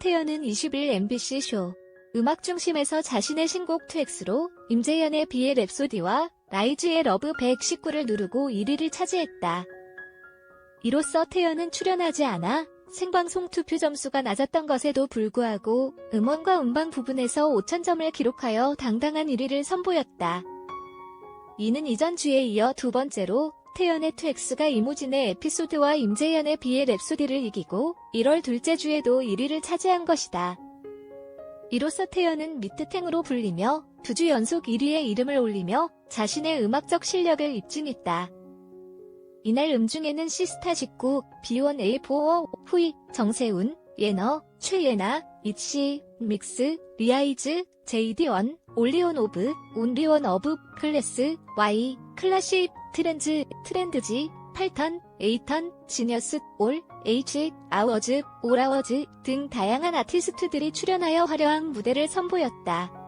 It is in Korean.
태연은 20일 MBC 쇼 음악 중심에서 자신의 신곡 트엑스로 임재현의 비의 랩소디와 라이즈의 러브 119를 누르고 1위를 차지했다. 이로써 태연은 출연하지 않아 생방송 투표 점수가 낮았던 것에도 불구하고 음원과 음방 부분에서 5천점을 기록하여 당당한 1위를 선보였다. 이는 이전 주에 이어 두 번째로 태연의 트엑스가 이무진의 에피소드와 임재현의 비의 랩소디를 이기고 1월 둘째 주에도 1위를 차지한 것이다. 이로써 태연은 미트탱으로 불리며 두 주 연속 1위에 이름을 올리며 자신의 음악적 실력을 입증했다. 이날 음중에는 시스타 직구, B1A4, 후이, 정세훈, 예너, 최예나, 이치, 믹스, 리아이즈, JD1, 올리온 오브, 온리온 어브, 클래스, Y, 클래식, 트렌즈, 트렌드지, 8턴, 8턴, 지니어스, 올, H, 아워즈, 오라워즈 등 다양한 아티스트들이 출연하여 화려한 무대를 선보였다.